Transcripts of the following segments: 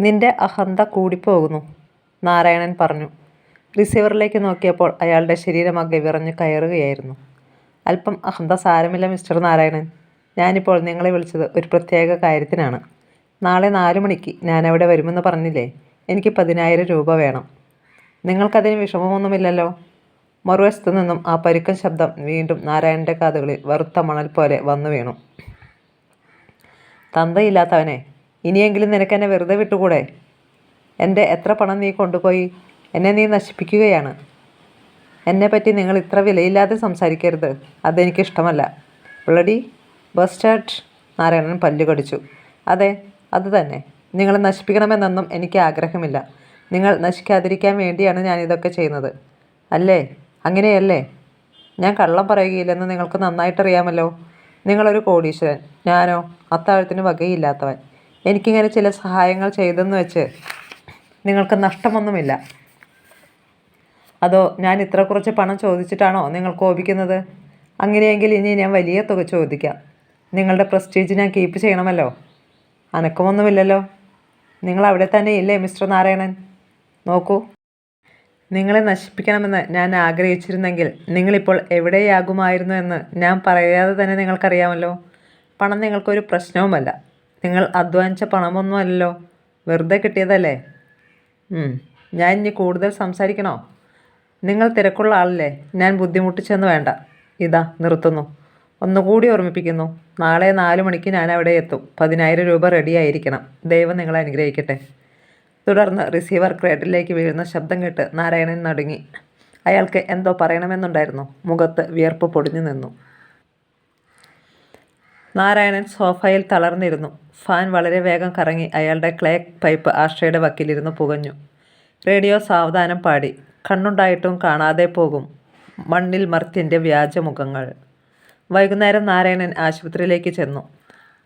നിന്റെ അഹന്ത കൂടിപ്പോകുന്നു. നാരായണൻ പറഞ്ഞു. റിസീവറിലേക്ക് നോക്കിയപ്പോൾ അയാളുടെ ശരീരമാകെ വിറഞ്ഞു കയറുകയായിരുന്നു. അല്പം അഹന്ത സാരമില്ല മിസ്റ്റർ നാരായണൻ. ഞാനിപ്പോൾ നിങ്ങളെ വിളിച്ചത് ഒരു പ്രത്യേക കാര്യത്തിനാണ്. നാളെ നാലു മണിക്ക് ഞാൻ അവിടെ വരുമെന്ന് പറഞ്ഞില്ലേ? എനിക്ക് പതിനായിരം രൂപ വേണം. നിങ്ങൾക്കതിന് വിഷമമൊന്നുമില്ലല്ലോ? മറുവശത്തു നിന്നും ആ പരുക്കൻ ശബ്ദം വീണ്ടും നാരായണന്റെ കാതുകളിൽ വറുത്ത മണൽ പോലെ വന്നു വീണു. തന്തയില്ലാത്തവനെ ഇനിയെങ്കിലും നിനക്കെന്നെ വെറുതെ വിട്ടുകൂടെ? എന്റെ എത്ര പണം നീ കൊണ്ടുപോയി? എന്നെ നീ നശിപ്പിക്കുകയാണ്. എന്നെ പറ്റി നിങ്ങൾ ഇത്ര വിലയില്ലാതെ സംസാരിക്കരുത്. അതെനിക്കിഷ്ടമല്ല. ബ്ലഡി ബസ്റ്റാർട്ട് നാരായണൻ പല്ലു കടിച്ചു. അതെ അത് തന്നെ. നിങ്ങളെ നശിപ്പിക്കണമെന്നൊന്നും എനിക്ക് ആഗ്രഹമില്ല. നിങ്ങൾ നശിക്കാതിരിക്കാൻ വേണ്ടിയാണ് ഞാൻ ഇതൊക്കെ ചെയ്യുന്നത്. അല്ലേ? അങ്ങനെയല്ലേ? ഞാൻ കള്ളം പറയുകയില്ലെന്ന് നിങ്ങൾക്ക് നന്നായിട്ടറിയാമല്ലോ? നിങ്ങളൊരു കോടീശ്വരൻ. ഞാനോ? അത്താഴത്തിന് വകയില്ലാത്തവൻ. എനിക്കിങ്ങനെ ചില സഹായങ്ങൾ ചെയ്തെന്ന് വെച്ച് നിങ്ങൾക്ക് നഷ്ടമൊന്നുമില്ല. അതോ ഞാൻ ഇത്ര കുറച്ച് പണം ചോദിച്ചിട്ടാണോ നിങ്ങൾ കോപിക്കുന്നത്? അങ്ങനെയെങ്കിൽ ഇനി ഞാൻ വലിയ തുക ചോദിക്കാം. നിങ്ങളുടെ പ്രസ്റ്റീജ് ഞാൻ കീപ്പ് ചെയ്യണമല്ലോ. അനക്കമൊന്നുമില്ലല്ലോ. നിങ്ങൾ അവിടെ തന്നെ ഇല്ലേ മിസ്റ്റർ നാരായണൻ? നോക്കൂ. നിങ്ങളെ നശിപ്പിക്കണമെന്ന് ഞാൻ ആഗ്രഹിച്ചിരുന്നെങ്കിൽ നിങ്ങളിപ്പോൾ എവിടെയാകുമായിരുന്നു എന്ന് ഞാൻ പറയാതെ തന്നെ നിങ്ങൾക്കറിയാമല്ലോ. പണം നിങ്ങൾക്കൊരു പ്രശ്നവുമല്ല. നിങ്ങൾ അധ്വാനിച്ച പണമൊന്നുമല്ലോ വെറുതെ കിട്ടിയതല്ലേ? ഞാൻ ഇനി കൂടുതൽ സംസാരിക്കണോ? നിങ്ങൾ തിരക്കുള്ള ആളല്ലേ? ഞാൻ ബുദ്ധിമുട്ടിച്ചെന്ന് വേണ്ട. ഇതാ നിർത്തുന്നു. ഒന്നുകൂടി ഓർമ്മിപ്പിക്കുന്നു. നാളെ നാല് മണിക്ക് ഞാൻ അവിടെ എത്തും. പതിനായിരം രൂപ റെഡിയായിരിക്കണം ദൈവം നിങ്ങളെ അനുഗ്രഹിക്കട്ടെ. തുടർന്ന് റിസീവർ ക്രേഡിലേക്ക് വീഴുന്ന ശബ്ദം കേട്ട് നാരായണൻ നടുങ്ങി. അയാൾക്ക് എന്തോ പറയണമെന്നുണ്ടായിരുന്നു. മുഖത്ത് വിയർപ്പ് പൊടിഞ്ഞു നിന്നു. നാരായണൻ സോഫയിൽ തളർന്നിരുന്നു. ഫാൻ വളരെ വേഗം കറങ്ങി അയാളുടെ ക്ലേ പൈപ്പ് ആശ്രയുടെ വക്കിലിരുന്ന് പുകഞ്ഞു. റേഡിയോ സാവധാനം പാടി. കണ്ണുണ്ടായിട്ടും കാണാതെ പോകും. മണ്ണിൽ മർത്യന്റെ വ്യാജമുഖങ്ങൾ. വൈകുന്നേരം നാരായണൻ ആശുപത്രിയിലേക്ക് ചെന്നു.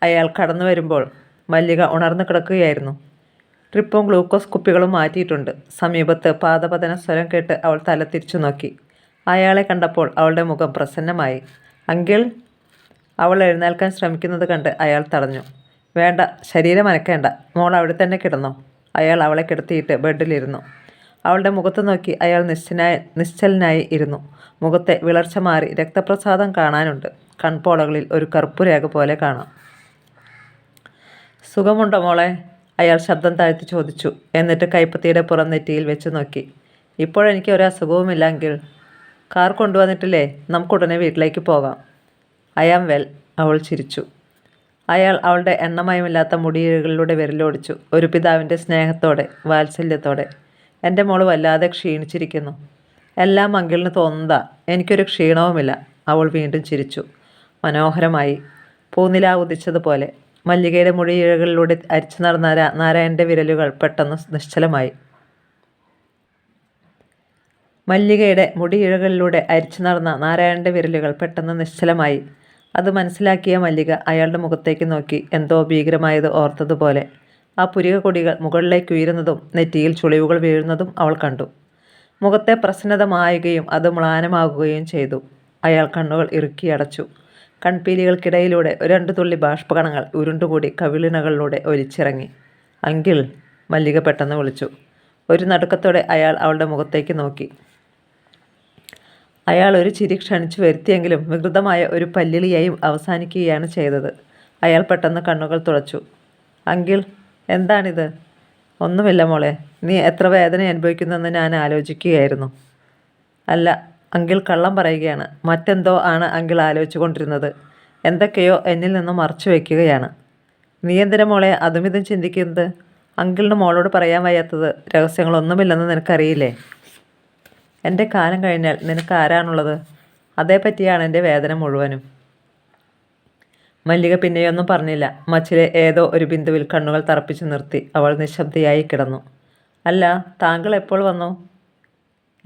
അയാൾ കടന്നു വരുമ്പോൾ മല്ലിക ഉണർന്നു കിടക്കുകയായിരുന്നു. ട്രിപ്പും ഗ്ലൂക്കോസ് കുപ്പികളും മാറ്റിയിട്ടുണ്ട്. സമീപത്ത് പാദപതന സ്വരം കേട്ട് അവൾ തല തിരിച്ചു നോക്കി. അയാളെ കണ്ടപ്പോൾ അവളുടെ മുഖം പ്രസന്നമായി. അങ്കിൾ അവൾ എഴുന്നേൽക്കാൻ ശ്രമിക്കുന്നത് കണ്ട് അയാൾ തടഞ്ഞു. വേണ്ട ശരീരം അനക്കേണ്ട. മോൾ അവിടെ തന്നെ കിടന്നോ. അയാൾ അവളെ കിടത്തിയിട്ട് ബെഡിലിരുന്നു. അവളുടെ മുഖത്ത് നോക്കി അയാൾ നിശ്ചനായ നിശ്ചലനായി ഇരുന്നു. മുഖത്തെ വിളർച്ച മാറി രക്തപ്രസാദം കാണാനുണ്ട്. കൺപോളകളിൽ ഒരു കറുപ്പ് കറുപ്പുരേഖ പോലെ കാണാം. സുഖമുണ്ടോ മോളെ? അയാൾ ശബ്ദം താഴ്ത്തി ചോദിച്ചു. എന്നിട്ട് കൈപ്പത്തിയുടെ പുറം നെറ്റിയിൽ വെച്ച് നോക്കി. ഇപ്പോഴെനിക്ക് ഒരു അസുഖവുമില്ലെങ്കിൽ കാർ കൊണ്ടുവന്നിട്ടില്ലേ? നമുക്കുടനെ വീട്ടിലേക്ക് പോകാം. ഐ ആം വെൽ അവൾ ചിരിച്ചു. അയാൾ അവളുടെ എണ്ണമയമില്ലാത്ത മുടിയിഴകളിലൂടെ വിരലോടിച്ചു. ഒരു പിതാവിന്റെ സ്നേഹത്തോടെ വാത്സല്യത്തോടെ. എന്റെ മോൾ വല്ലാതെ ക്ഷീണിച്ചിരിക്കുന്നു. എല്ലാം അങ്കിളിന് തോന്നുന്നതാ. എനിക്കൊരു ക്ഷീണവുമില്ല. അവൾ വീണ്ടും ചിരിച്ചു. മനോഹരമായി. പൂനില ഉദിച്ചതുപോലെ. മല്ലികയുടെ മുടിയിഴകളിലൂടെ അരിച്ചു നടന്ന നാരായണന്റെ വിരലുകൾ പെട്ടെന്ന് നിശ്ചലമായി. മല്ലികയുടെ മുടിയിഴകളിലൂടെ അരിച്ചു നടന്ന നാരായണന്റെ വിരലുകൾ പെട്ടെന്ന് നിശ്ചലമായി. അത് മനസ്സിലാക്കിയ മല്ലിക അയാളുടെ മുഖത്തേക്ക് നോക്കി എന്തോ ഭീകരമായത് ഓർത്തതുപോലെ. ആ പുരിക കൊടികൾ മുകളിലേക്ക് ഉയരുന്നതും നെറ്റിയിൽ ചുളിവുകൾ വീഴുന്നതും അവൾ കണ്ടു. മുഖത്തെ പ്രസന്നത മായുകയും അത് മ്ലാനമാകുകയും ചെയ്തു. അയാൾ കണ്ണുകൾ ഇറുക്കി അടച്ചു. കൺപീലികൾക്കിടയിലൂടെ രണ്ടു തുള്ളി ബാഷ്പകണങ്ങൾ ഉരുണ്ടുകൂടി കവിളിണകളിലൂടെ ഒലിച്ചിറങ്ങി. അങ്കിൾ മല്ലിക പെട്ടെന്ന് വിളിച്ചു. ഒരു നടുക്കത്തോടെ അയാൾ അവളുടെ മുഖത്തേക്ക് നോക്കി. അയാൾ ഒരു ചിരി ക്ഷണിച്ചു വരുത്തിയെങ്കിലും വികൃതമായ ഒരു പല്ലിളിയായും അവസാനിക്കുകയാണ് ചെയ്തത്. അയാൾ പെട്ടെന്ന് കണ്ണുകൾ തുളച്ചു അങ്കിൾ എന്താണിത്? ഒന്നുമില്ല മോളെ. നീ എത്ര വേദന അനുഭവിക്കുന്നെന്ന് ഞാൻ ആലോചിക്കുകയായിരുന്നു. അല്ല അങ്കിൾ കള്ളം പറയുകയാണ്. മറ്റെന്തോ ആണ് അങ്കിൾ ആലോചിച്ചു കൊണ്ടിരുന്നത് എന്തൊക്കെയോ എന്നിൽ നിന്നും മറച്ചു വയ്ക്കുകയാണ് നീ എന്തിനാ മോളെ അതും ഇതും ചിന്തിക്കുന്നത്? അങ്കിളിന് മോളോട് പറയാൻ വയ്യാത്തത് രഹസ്യങ്ങളൊന്നുമില്ലെന്ന് നിനക്കറിയില്ലേ? എന്റെ കാലം കഴിഞ്ഞാൽ നിനക്ക് ആരാണുള്ളത്? അതേപ്പറ്റിയാണ് എന്റെ വേദന മുഴുവനും. മല്ലിക പിന്നെയൊന്നും പറഞ്ഞില്ല. മച്ചിലെ ഏതോ ഒരു ബിന്ദുവിൽ കണ്ണുകൾ തറപ്പിച്ചു നിർത്തി അവൾ നിശബ്ദയായി കിടന്നു. അല്ല താങ്കൾ എപ്പോൾ വന്നു?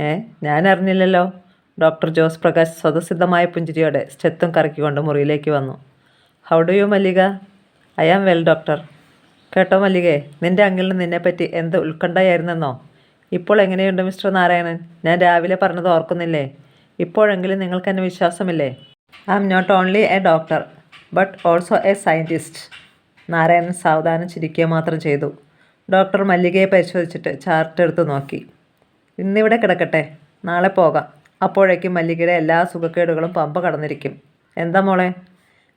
ഏ ഞാൻ അറിഞ്ഞില്ലല്ലോ. ഡോക്ടർ ജോസ് പ്രകാശ് സ്വതസിദ്ധമായ പുഞ്ചിരിയോടെ സ്റ്റെത്തും കറക്കിക്കൊണ്ട് മുറിയിലേക്ക് വന്നു. How do you Mallika? I am well doctor കേട്ടോ മല്ലികേ നിന്റെ അങ്കിളിന് നിന്നെപ്പറ്റി എന്ത് ഉത്കണ്ഠയായിരുന്നെന്നോ? ഇപ്പോൾ എങ്ങനെയുണ്ട് മിസ്റ്റർ നാരായണൻ? ഞാൻ രാവിലെ പറഞ്ഞത് ഓർക്കുന്നില്ലേ? ഇപ്പോഴെങ്കിലും നിങ്ങൾക്ക് എന്നെ വിശ്വാസമില്ലേ? I am not only a doctor but also a scientist Narayanan സാവധാനം ചിരിക്കുക മാത്രം ചെയ്തു. ഡോക്ടർ മല്ലികയെ പരിശോധിച്ചിട്ട് ചാർട്ട് എടുത്ത് നോക്കി. ഇന്നിവിടെ കിടക്കട്ടെ നാളെ പോകാം. അപ്പോഴേക്കും മല്ലികയുടെ എല്ലാ സുഖക്കേടുകളും പമ്പ കടന്നിരിക്കും. എന്താ മോളെ?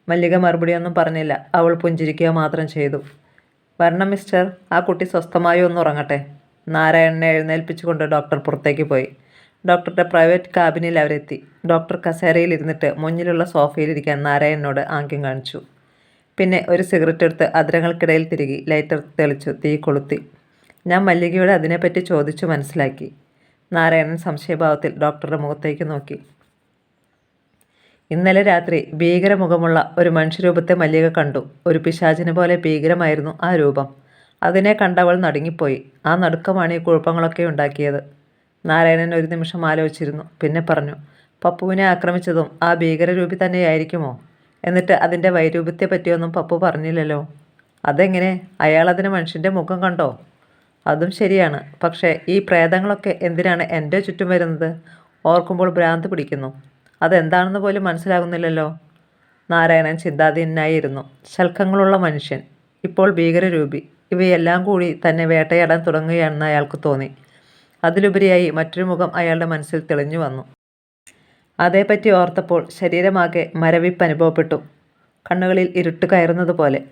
മല്ലിക മറുപടിയൊന്നും പറഞ്ഞില്ല. അവൾ പുഞ്ചിരിക്കുക മാത്രം ചെയ്തു. വരണം മിസ്റ്റർ. ആ കുട്ടി സ്വസ്ഥമായി ഒന്ന് ഉറങ്ങട്ടെ. നാരായണനെ എഴുന്നേൽപ്പിച്ചുകൊണ്ട് ഡോക്ടർ പുറത്തേക്ക് പോയി. ഡോക്ടറുടെ പ്രൈവറ്റ് കാബിനിൽ അവരെത്തി. ഡോക്ടർ കസേരയിൽ ഇരുന്നിട്ട് മുന്നിലുള്ള സോഫയിലിരിക്കാൻ നാരായണനോട് ആംഗ്യം കാണിച്ചു. പിന്നെ ഒരു സിഗരറ്റ് എടുത്ത് അതിരങ്ങൾക്കിടയിൽ തിരികെ ലൈറ്റർ തെളിച്ചു തീ കൊളുത്തി. ഞാൻ മല്ലികയോട് അതിനെപ്പറ്റി ചോദിച്ചു മനസ്സിലാക്കി. നാരായണൻ സംശയഭാവത്തിൽ ഡോക്ടറുടെ മുഖത്തേക്ക് നോക്കി. ഇന്നലെ രാത്രി ഭീകരമുഖമുള്ള ഒരു മനുഷ്യരൂപത്തെ മല്ലിക കണ്ടു. ഒരു പിശാചിനെ പോലെ ഭീകരമായിരുന്നു ആ രൂപം. അതിനെ കണ്ടവൾ നടുങ്ങിപ്പോയി. ആ നടുക്കമാണ് ഈ കുഴപ്പങ്ങളൊക്കെ ഉണ്ടാക്കിയത്. നാരായണൻ ഒരു നിമിഷം ആലോചിച്ചിരുന്നു. പിന്നെ പറഞ്ഞു പപ്പുവിനെ ആക്രമിച്ചതും ആ ഭീകരരൂപി തന്നെയായിരിക്കുമോ? എന്നിട്ട് അതിന്റെ വൈരൂപ്യത്തെ പറ്റിയൊന്നും പപ്പു പറഞ്ഞില്ലല്ലോ. അതെങ്ങനെ? അയാൾ അതിന് മനുഷ്യന്റെ മുഖം കണ്ടോ? അതും ശരിയാണ്. പക്ഷേ ഈ പ്രേതങ്ങളൊക്കെ എന്തിനാണ് എന്റെ ചുറ്റും വരുന്നത്? ഓർക്കുമ്പോൾ ഭ്രാന്ത് പിടിക്കുന്നു. അതെന്താണെന്ന് പോലും മനസ്സിലാകുന്നില്ലല്ലോ. നാരായണൻ ചിന്താധീനായിരുന്നു ശൽക്കങ്ങളുള്ള മനുഷ്യൻ. ഇപ്പോൾ ഭീകരരൂപി. ഇവയെല്ലാം കൂടി തന്നെ വേട്ടയാടാൻ തുടങ്ങുകയാണെന്ന് അയാൾക്ക് തോന്നി. അതിലുപരിയായി മറ്റൊരു മുഖം അയാളുടെ മനസ്സിൽ തെളിഞ്ഞു വന്നു. അതേപ്പറ്റി ഓർത്തപ്പോൾ ശരീരമാകെ മരവിപ്പ് അനുഭവപ്പെട്ടു. കണ്ണുകളിൽ ഇരുട്ട് കയറുന്നതുപോലെ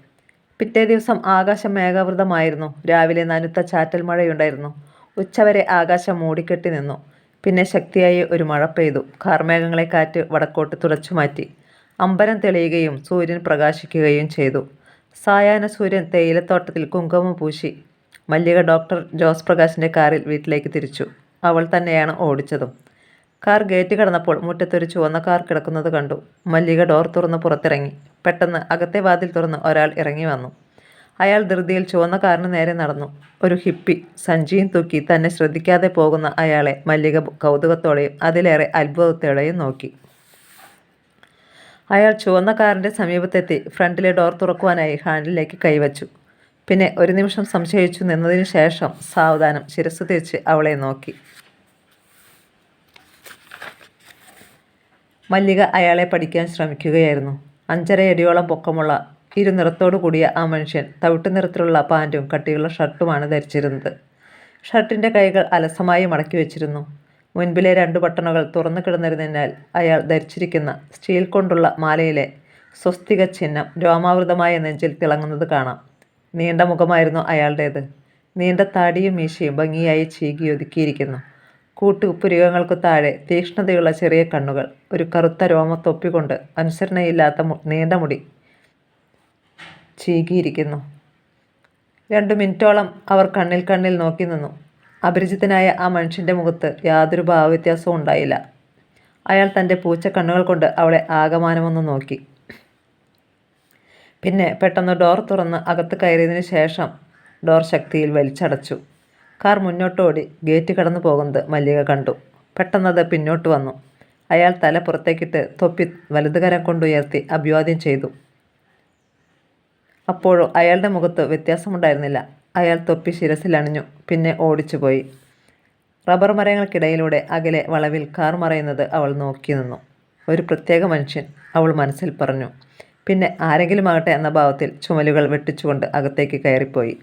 പിറ്റേ ദിവസം ആകാശം മേഘാവൃതമായിരുന്നു. രാവിലെ നനുത്ത ചാറ്റൽ മഴയുണ്ടായിരുന്നു. ഉച്ചവരെ ആകാശം മൂടിക്കെട്ടി നിന്നു. പിന്നെ ശക്തിയായി ഒരു മഴ പെയ്തു. കാർമേഘങ്ങളെ കാറ്റ് വടക്കോട്ട് തുടച്ചു മാറ്റി. അമ്പരം തെളിയുകയും സൂര്യൻ പ്രകാശിക്കുകയും ചെയ്തു. സായാഹ്ന സൂര്യൻ തേയിലത്തോട്ടത്തിൽ കുങ്കുമം പൂശി. മല്ലിക ഡോക്ടർ ജോസ് പ്രകാശിന്റെ കാറിൽ വീട്ടിലേക്ക് തിരിച്ചു. അവൾ തന്നെയാണ് ഓടിച്ചതും. കാർ ഗേറ്റ് കടന്നപ്പോൾ മുറ്റത്തൊരു ചുവന്ന കാർ കിടക്കുന്നത് കണ്ടു. മല്ലിക ഡോർ തുറന്ന് പുറത്തിറങ്ങി. പെട്ടെന്ന് അകത്തെ വാതിൽ തുറന്ന് ഒരാൾ ഇറങ്ങി വന്നു. അയാൾ ധൃതിയിൽ ചുവന്ന കാറിന് നേരെ നടന്നു. ഒരു ഹിപ്പി സഞ്ചിയും തൂക്കി തന്നെ ശ്രദ്ധിക്കാതെ പോകുന്ന അയാളെ മല്ലിക കൗതുകത്തോടെയും അതിലേറെ അത്ഭുതത്തോടെയും നോക്കി. അയാൾ ചുവന്ന കാറിന്റെ സമീപത്തെത്തി ഫ്രണ്ടിലെ ഡോർ തുറക്കുവാനായി ഹാൻഡിലേക്ക് കൈവച്ചു. പിന്നെ ഒരു നിമിഷം സംശയിച്ചു നിന്നതിന് ശേഷം സാവധാനം ശിരസ് തിരിച്ച് അവളെ നോക്കി. മല്ലിക അയാളെ പഠിക്കാൻ ശ്രമിക്കുകയായിരുന്നു. അഞ്ചരയടിയോളം പൊക്കമുള്ള ഇരുനിറത്തോടു കൂടിയ ആ മനുഷ്യൻ തവിട്ട് നിറത്തിലുള്ള പാന്റും കട്ടിയുള്ള ഷർട്ടുമാണ് ധരിച്ചിരുന്നത്. ഷർട്ടിന്റെ കൈകൾ അലസമായി മടക്കി വെച്ചിരുന്നു. മുൻപിലെ രണ്ട് ബട്ടണുകൾ തുറന്നു കിടന്നിരുന്നതിനാൽ അയാൾ ധരിച്ചിരിക്കുന്ന സ്റ്റീൽ കൊണ്ടുള്ള മാലയിലെ സ്വസ്തിക ചിഹ്നം രോമാവൃതമായ നെഞ്ചിൽ തിളങ്ങുന്നത് കാണാം. നീണ്ട മുഖമായിരുന്നു അയാളുടേത്. നീണ്ട താടിയും മീശയും ഭംഗിയായി ചീകി ഒതുക്കിയിരിക്കുന്നു. കൂട്ടു പുരികങ്ങൾക്ക് താഴെ തീക്ഷ്ണതയുള്ള ചെറിയ കണ്ണുകൾ ഒരു കറുത്ത രോമത്തൊപ്പിക്കൊണ്ട് അനുസരണയില്ലാത്ത മു- നീണ്ട മുടി ചീകിയിരിക്കുന്നു. രണ്ടു മിനിറ്റോളം അവർ കണ്ണിൽ കണ്ണിൽ നോക്കി നിന്നു. അപരിചിതനായ ആ മനുഷ്യന്റെ മുഖത്ത് യാതൊരു ഭാവവ്യത്യാസവും ഉണ്ടായില്ല. അയാൾ തന്റെ പൂച്ച കണ്ണുകൾ കൊണ്ട് അവളെ ആകമാനമൊന്ന് നോക്കി. പിന്നെ പെട്ടെന്ന് ഡോർ തുറന്ന് അകത്ത് കയറിയതിന് ശേഷം ഡോർ ശക്തിയിൽ വലിച്ചടച്ചു. കാർ മുന്നോട്ടോടി ഗേറ്റ് കടന്നു പോകുന്നത് മല്ലിക കണ്ടു. പെട്ടെന്നത് പിന്നോട്ട് വന്നു. അയാൾ തല പുറത്തേക്കിട്ട് തൊപ്പി വലതുകരം കൊണ്ടുയർത്തി അഭിവാദ്യം ചെയ്തു. അപ്പോഴും അയാളുടെ മുഖത്ത് വ്യത്യാസമുണ്ടായിരുന്നില്ല. അയാൾ തൊപ്പി ശിരസിലണിഞ്ഞു. പിന്നെ ഓടിച്ചുപോയി. റബ്ബർ മരങ്ങൾക്കിടയിലൂടെ അകലെ വളവിൽ കാർ മറയുന്നത് അവൾ നോക്കി നിന്നു. ഒരു പ്രത്യേക മനുഷ്യൻ അവൾ മനസ്സിൽ പറഞ്ഞു. പിന്നെ ആരെങ്കിലും ആകട്ടെ എന്ന ഭാവത്തിൽ ചുമലുകൾ വെട്ടിച്ചുകൊണ്ട് അകത്തേക്ക് കയറിപ്പോയി.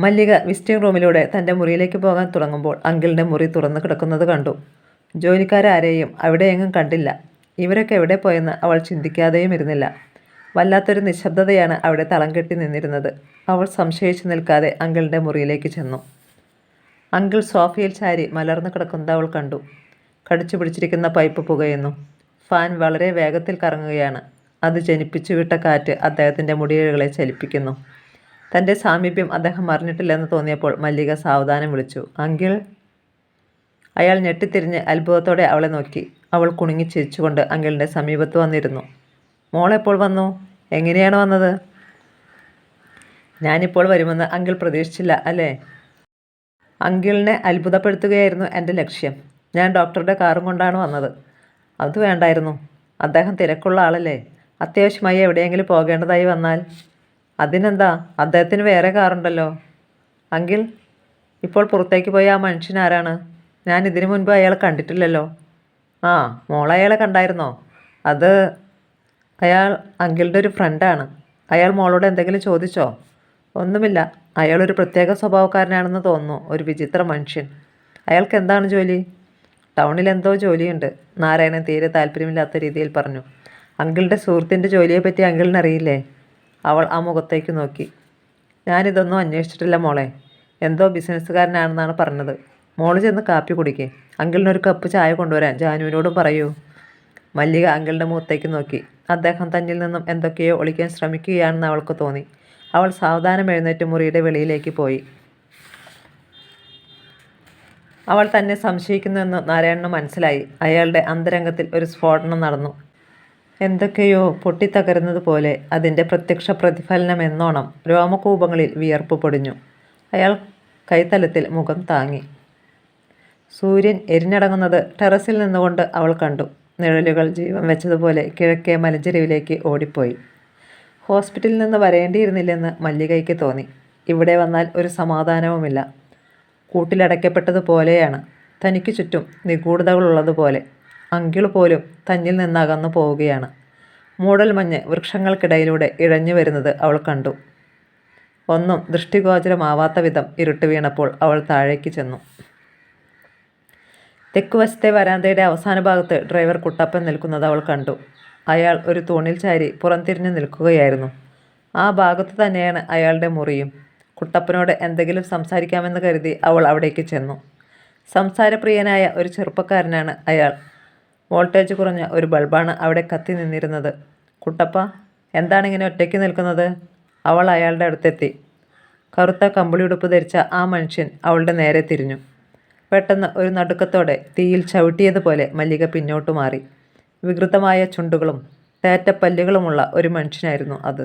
മല്ലിക വിസ്റ്റിംഗ് റൂമിലൂടെ തന്റെ മുറിയിലേക്ക് പോകാൻ തുടങ്ങുമ്പോൾ അങ്കിളിന്റെ മുറി തുറന്നു കിടക്കുന്നത് കണ്ടു. ജോലിക്കാരാരെയും അവിടെയെങ്ങും കണ്ടില്ല. ഇവരൊക്കെ എവിടെ പോയെന്ന് അവൾ ചിന്തിക്കാതെയും ഇരുന്നില്ല. വല്ലാത്തൊരു നിശബ്ദതയാണ് അവിടെ തളം കെട്ടി നിന്നിരുന്നത്. അവൾ സംശയിച്ചു നിൽക്കാതെ അങ്കിളിന്റെ മുറിയിലേക്ക് ചെന്നു. അങ്കിൾ സോഫയിൽ ചാരി മലർന്നു കിടക്കുന്നത് അവൾ കണ്ടു. കടിച്ചു പിടിച്ചിരിക്കുന്ന പൈപ്പ് പുകയുന്നു. ഫാൻ വളരെ വേഗത്തിൽ കറങ്ങുകയാണ്. അത് ജനിപ്പിച്ചു വിട്ട കാറ്റ് അദ്ദേഹത്തിന്റെ മുടിയിഴകളെ ചലിപ്പിക്കുന്നു. തന്റെ സാമീപ്യം അദ്ദേഹം അറിഞ്ഞിട്ടില്ലെന്ന് തോന്നിയപ്പോൾ മല്ലിക സാവധാനം വിളിച്ചു. അങ്കിൾ? അയാൾ ഞെട്ടിത്തിരിഞ്ഞ് അത്ഭുതത്തോടെ അവളെ നോക്കി. അവൾ കുണുങ്ങി ചിരിച്ചുകൊണ്ട് അങ്കിളിന്റെ സമീപത്ത് വന്നിരുന്നു. മോളെപ്പോൾ വന്നു? എങ്ങനെയാണ് വന്നത്? ഞാനിപ്പോൾ വരുമെന്ന് അങ്കിൾ പ്രതീക്ഷിച്ചില്ല അല്ലേ? അങ്കിളിനെ അത്ഭുതപ്പെടുത്തുകയായിരുന്നു എന്റെ ലക്ഷ്യം. ഞാൻ ഡോക്ടറുടെ കാറും കൊണ്ടാണ് വന്നത്. അത് വേണ്ടായിരുന്നു. അദ്ദേഹം തിരക്കുള്ള ആളല്ലേ? അത്യാവശ്യമായി എവിടെയെങ്കിലും പോകേണ്ടതായി വന്നാൽ. അതിനെന്താ? അദ്ദേഹത്തിന് വേറെ കാറുണ്ടല്ലോ. അങ്കിൾ ഇപ്പോൾ പുറത്തേക്ക് പോയ ആ മനുഷ്യൻ ആരാണ്? ഞാൻ ഇതിനു മുൻപ് അയാളെ കണ്ടിട്ടില്ലല്ലോ. ആ മോളയാളെ കണ്ടായിരുന്നോ? അത് അയാൾ അങ്കിളുടെ ഒരു ഫ്രണ്ടാണ്. അയാൾ മോളോട് എന്തെങ്കിലും ചോദിച്ചോ? ഒന്നുമില്ല. അയാളൊരു പ്രത്യേക സ്വഭാവക്കാരനാണെന്ന് തോന്നുന്നു. ഒരു വിചിത്ര മനുഷ്യൻ. അയാൾക്ക് എന്താണ് ജോലി? ടൗണിൽ എന്തോ ജോലിയുണ്ട്. നാരായണൻ തീരെ താല്പര്യമില്ലാത്ത രീതിയിൽ പറഞ്ഞു. അങ്കിളുടെ സുഹൃത്തിന്റെ ജോലിയെപ്പറ്റി അങ്കിളിനറിയില്ലേ അവൾ ആ മുഖത്തേക്ക് നോക്കി. ഞാനിതൊന്നും അന്വേഷിച്ചിട്ടില്ല മോളെ. എന്തോ ബിസിനസ്സുകാരനാണെന്നാണ് പറഞ്ഞത്. മോൾ ചെന്ന് കാപ്പി കുടിക്കേ. അങ്കിളിനൊരു കപ്പ് ചായ കൊണ്ടുവരാൻ ജാനുവിനോടും പറയൂ. മല്ലിക അങ്കിളുടെ മുഖത്തേക്ക് നോക്കി. അദ്ദേഹം തന്നിൽ നിന്നും എന്തൊക്കെയോ ഒളിക്കാൻ ശ്രമിക്കുകയാണെന്ന് അവൾക്ക് തോന്നി. അവൾ സാവധാനം എഴുന്നേറ്റ് മുറിയുടെ വെളിയിലേക്ക് പോയി. അവൾ തന്നെ സംശയിക്കുന്നുവെന്ന് നാരായണന് മനസ്സിലായി. അയാളുടെ അന്തരംഗത്തിൽ ഒരു സ്ഫോടനം നടന്നു. എന്തൊക്കെയോ പൊട്ടിത്തകരുന്നത് പോലെ അതിന്റെ പ്രത്യക്ഷ പ്രതിഫലനം എന്നോണം രോമകൂപങ്ങളിൽ വിയർപ്പ് പൊടിഞ്ഞു. അയാൾ കൈത്തലത്തിൽ മുഖം താങ്ങി. സൂര്യൻ എരിഞ്ഞടങ്ങുന്നത് ടെറസിൽ നിന്നുകൊണ്ട് അവൾ കണ്ടു. നിഴലുകൾ ജീവൻ വെച്ചതുപോലെ കിഴക്കേ മലഞ്ചെരുവിലേക്ക് ഓടിപ്പോയി. ഹോസ്പിറ്റലിൽ നിന്ന് വരേണ്ടിയിരുന്നില്ലെന്ന് മല്ലികയ്ക്ക് തോന്നി. ഇവിടെ വന്നാൽ ഒരു സമാധാനവുമില്ല. കൂട്ടിലടയ്ക്കപ്പെട്ടതുപോലെയാണ്. തനിക്ക് ചുറ്റും നിഗൂഢതകളുള്ളതുപോലെ. അങ്കിൾ പോലും തന്നിൽ നിന്ന് അകന്നു പോവുകയാണ് മൂടൽമഞ്ഞ് വൃക്ഷങ്ങൾക്കിടയിലൂടെ ഇഴഞ്ഞു വരുന്നത് അവൾ കണ്ടു. ഒന്നും ദൃഷ്ടിഗോചരമാവാത്ത വിധം ഇരുട്ട് വീണപ്പോൾ അവൾ താഴേക്ക് ചെന്നു. തെക്കുവശത്തെ വരാന്തയുടെ അവസാന ഭാഗത്ത് ഡ്രൈവർ കുട്ടപ്പൻ നിൽക്കുന്നത് അവൾ കണ്ടു. അയാൾ ഒരു തൂണിൽ ചാരി പുറംതിരിഞ്ഞു നിൽക്കുകയായിരുന്നു. ആ ഭാഗത്ത് തന്നെയാണ് അയാളുടെ മുറിയും. കുട്ടപ്പനോട് എന്തെങ്കിലും സംസാരിക്കാമെന്ന് കരുതി അവൾ അവിടേക്ക് ചെന്നു. സംസാരപ്രിയനായ ഒരു ചെറുപ്പക്കാരനാണ് അയാൾ. വോൾട്ടേജ് കുറഞ്ഞ ഒരു ബൾബാണ് അവിടെ കത്തി നിന്നിരുന്നത്. കുട്ടപ്പ എന്താണിങ്ങനെ ഒറ്റയ്ക്ക് നിൽക്കുന്നത്? അവൾ അയാളുടെ അടുത്തെത്തി. കറുത്ത കമ്പിളിയുടുപ്പ് ധരിച്ച ആ മനുഷ്യൻ അവളുടെ നേരെ തിരിഞ്ഞു. പെട്ടെന്ന് ഒരു നടുക്കത്തോടെ തീയിൽ ചവിട്ടിയതുപോലെ മല്ലിക പിന്നോട്ട് മാറി. വികൃതമായ ചുണ്ടുകളും തേറ്റപ്പല്ലുകളുമുള്ള ഒരു മനുഷ്യനായിരുന്നു അത്.